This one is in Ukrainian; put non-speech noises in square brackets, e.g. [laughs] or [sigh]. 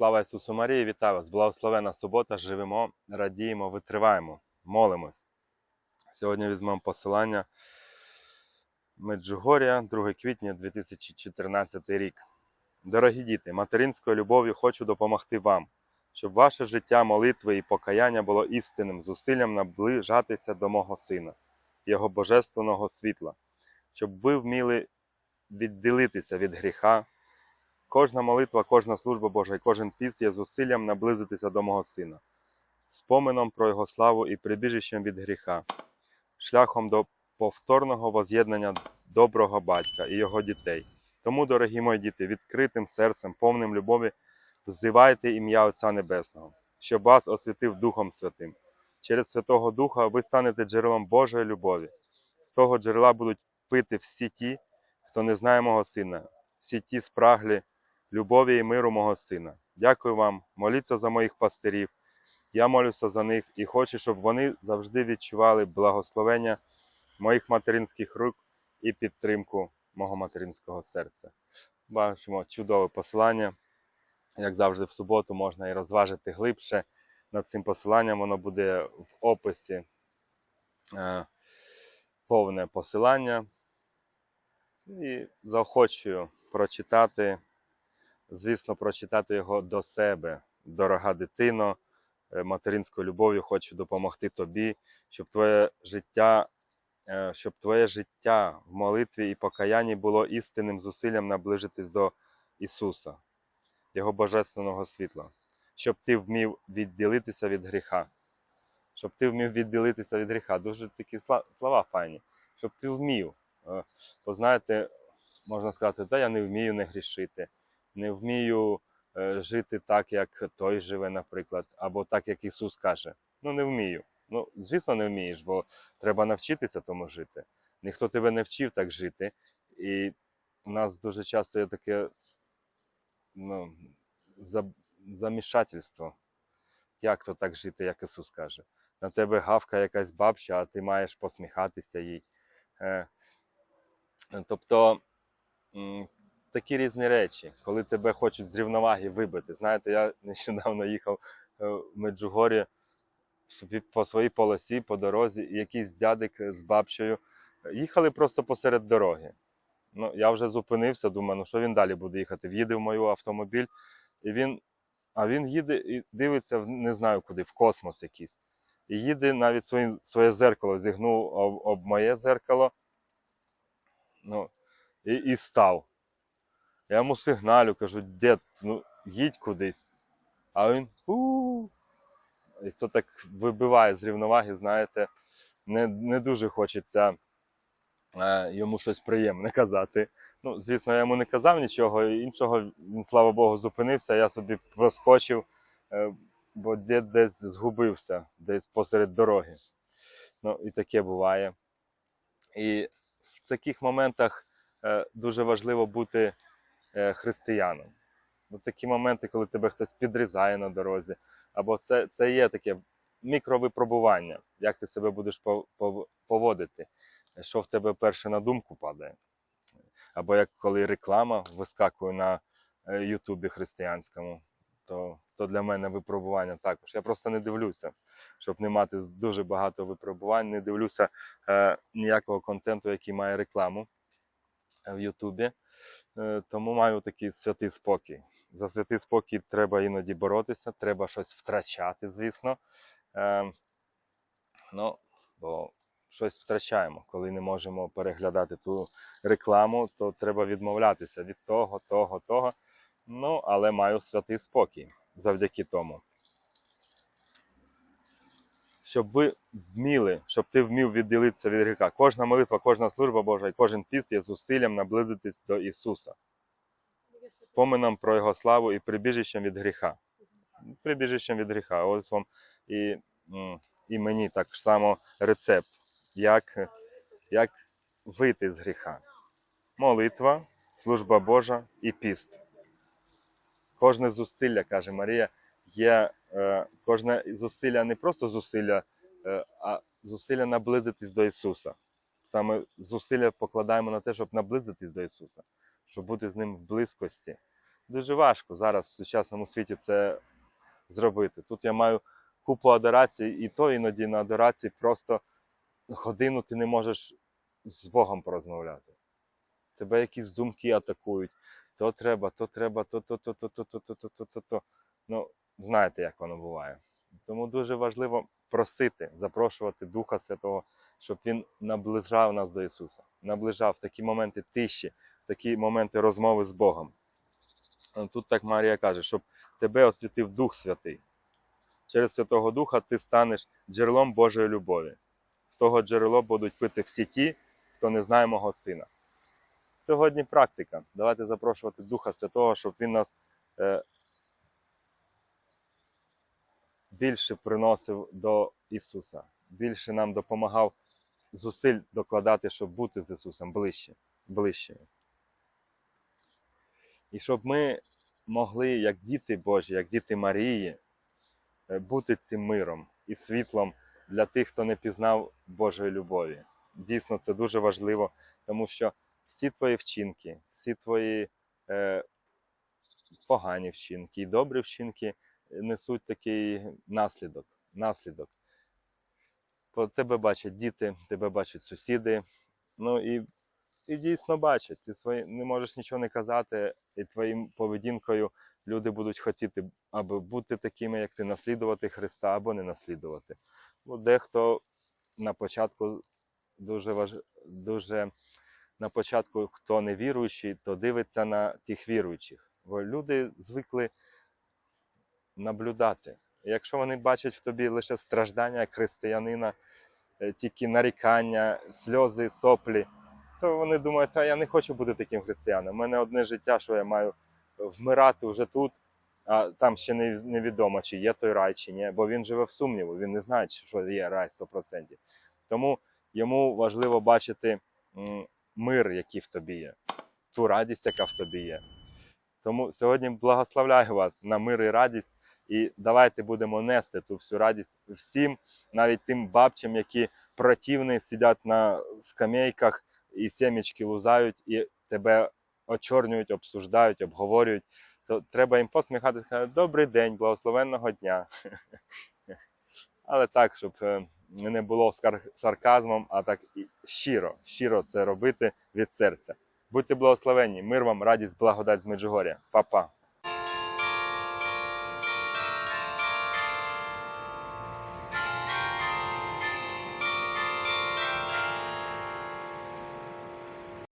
Слава Ісусу Марії, вітаю вас! Благословена субота, живемо, радіємо, витриваємо, молимось. Сьогодні візьмемо посилання Меджугорія, 2 квітня 2014 рік. Дорогі діти, материнською любов'ю хочу допомогти вам, щоб ваше життя, молитви і покаяння було істинним зусиллям наближатися до мого сина, Його божественного світла, щоб ви вміли відділитися від гріха. Кожна молитва, кожна служба Божа і кожен піст є зусиллям наблизитися до мого сина, спомином про його славу і прибіжищем від гріха, шляхом до повторного воз'єднання доброго батька і його дітей. Тому, дорогі мої діти, відкритим серцем, повним любові, взивайте ім'я Отця Небесного, щоб вас освятив Духом Святим. Через Святого Духа ви станете джерелом Божої любові. З того джерела будуть пити всі ті, хто не знає мого сина, всі ті спраглі любові і миру мого сина. Дякую вам, моліться за моїх пастирів. Я молюся за них і хочу, щоб вони завжди відчували благословення моїх материнських рук і підтримку мого материнського серця. Бачимо чудове посилання. Як завжди, в суботу можна і розважити глибше над цим посиланням. Воно буде в описі е, повне посилання. І заохочую прочитати звісно, прочитати його до себе, дорога дитино, е, материнською любов'ю хочу допомогти тобі, щоб твоє життя, е, щоб твоє життя в молитві і покаянні було істинним зусиллям наближитись до Ісуса, Його Божественного світла, щоб ти вмів відділитися від гріха. Щоб ти вмів відділитися від гріха. Дуже такі слова файні. Щоб ти вмів. Е, Бо знаєте, можна сказати, та я не вмію не грішити не вмію е, жити так, як той живе, наприклад, або так, як Ісус каже. Ну, не вмію. Ну, звісно, не вмієш, бо треба навчитися тому жити. Ніхто тебе не вчив так жити. І у нас дуже часто є таке ну, замішательство. Як то так жити, як Ісус каже. На тебе гавка якась бабча, а ти маєш посміхатися їй. Е, тобто, такі різні речі, коли тебе хочуть з рівноваги вибити. Знаєте, я [laughs] нещодавно їхав е, в Меджугорі по своїй полосі, по дорозі, і якийсь дядик з бабчею їхали просто посеред дороги. Ну, я вже зупинився, думаю, ну що він далі буде їхати? В'їде в мою автомобіль, і він, а він їде і дивиться, не знаю куди, в космос якийсь. І їде навіть своє, своє зеркало, зігнув об, об моє зеркало. Ну, і, і став. Я йому сигналю, кажу, дід, ну їдь кудись. А він у І то так вибиває з рівноваги, знаєте, не, не дуже хочеться е, йому щось приємне [laughs] казати. Ну, звісно, я йому не казав нічого іншого. Він, слава Богу, зупинився, я собі проскочив, е, бо дід десь згубився, десь посеред дороги. Ну, і таке буває. І в таких моментах е, дуже важливо бути е, християном. Ну, такі моменти, коли тебе хтось підрізає на дорозі, або це, це є таке мікровипробування, як ти себе будеш пов- пов- поводити, що в тебе перше на думку падає. Або як коли реклама вискакує на е, Ютубі християнському, то, то для мене випробування також. Я просто не дивлюся, щоб не мати дуже багато випробувань, не дивлюся е, ніякого контенту, який має рекламу е, в Ютубі. Е, тому маю такий святий спокій. За святий спокій треба іноді боротися, треба щось втрачати, звісно. Е, ну, бо щось втрачаємо. Коли не можемо переглядати ту рекламу, то треба відмовлятися від того, того, того. Ну, але маю святий спокій завдяки тому. Щоб ви вміли, щоб ти вмів відділитися від гріха. Кожна молитва, кожна служба Божа і кожен піст є зусиллям наблизитись до Ісуса спомином про Його славу і прибіжищем від гріха. Прибіжищем від гріха. Ось вам і, і мені так само рецепт, як, як вийти з гріха. Молитва, служба Божа і піст. Кожне зусилля, каже Марія, є е, кожне зусилля не просто зусилля, е, а зусилля наблизитись до Ісуса. Саме зусилля покладаємо на те, щоб наблизитись до Ісуса, щоб бути з Ним в близькості дуже важко зараз в сучасному світі це зробити. Тут я маю купу адорацій, і то іноді на адорації просто годину ти не можеш з Богом порозмовляти. Тебе якісь думки атакують. То треба, то треба, то, то, то, то, то, то, то, то, то. Ну, знаєте, як воно буває. Тому дуже важливо просити, запрошувати Духа Святого, щоб Він наближав нас до Ісуса, наближав такі моменти тиші, такі моменти розмови з Богом. Тут так Марія каже, щоб тебе освятив Дух Святий. Через Святого Духа ти станеш джерелом Божої любові. З того джерело будуть пити всі ті, хто не знає мого сина. Сьогодні практика. Давайте запрошувати Духа Святого, щоб Він нас е, більше приносив до Ісуса, більше нам допомагав зусиль докладати, щоб бути з Ісусом ближче, ближче. І щоб ми могли, як діти Божі, як діти Марії, е, бути цим миром і світлом для тих, хто не пізнав Божої любові. Дійсно, це дуже важливо, тому що всі твої вчинки, всі твої е, погані вчинки і добрі вчинки несуть такий наслідок. наслідок. Тебе бачать діти, тебе бачать сусіди. Ну і, і дійсно бачать. Ти свої, не можеш нічого не казати, і твоїм поведінкою люди будуть хотіти або бути такими, як ти, наслідувати Христа, або не наслідувати. Бо дехто на початку дуже важ... дуже на початку, хто не віруючий, то дивиться на тих віруючих. Бо люди звикли наблюдати. Якщо вони бачать в тобі лише страждання християнина, е, тільки нарікання, сльози, соплі, то вони думають, а я не хочу бути таким християном. У мене одне життя, що я маю вмирати вже тут, а там ще невідомо, чи є той рай, чи ні, бо він живе в сумніву, він не знає, що є рай 100%. Тому йому важливо бачити мир, який в тобі є, ту радість, яка в тобі є. Тому сьогодні благословляю вас на мир і радість. І давайте будемо нести ту всю радість всім, навіть тим бабчам, які противні сидять на скамейках і семечки лузають, і тебе очорнюють, обсуждають, обговорюють. То треба їм посміхатися, сказати, добрий день, благословенного дня. [laughs] Але так, щоб е, не було сарказмом, а так і щиро, щиро це робити від серця. Будьте благословенні, мир вам, радість, благодать з Меджугоря. Па-па.